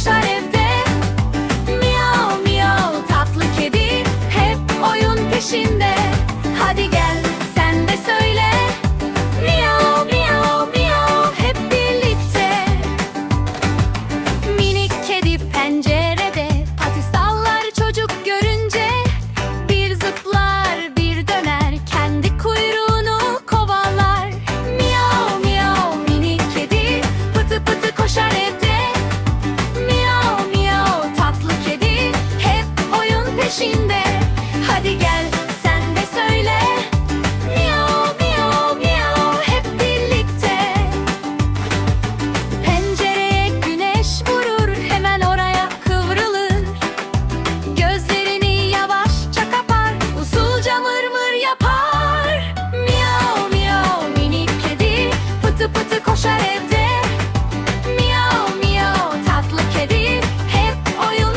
koşar evde. Miyav miyav tatlı kedi hep oyun peşinde. Hadi gel sen de söyle.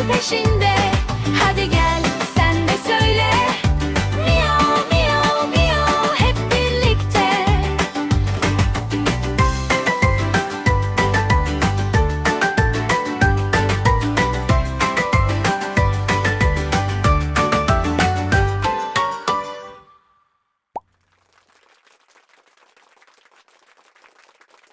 开心。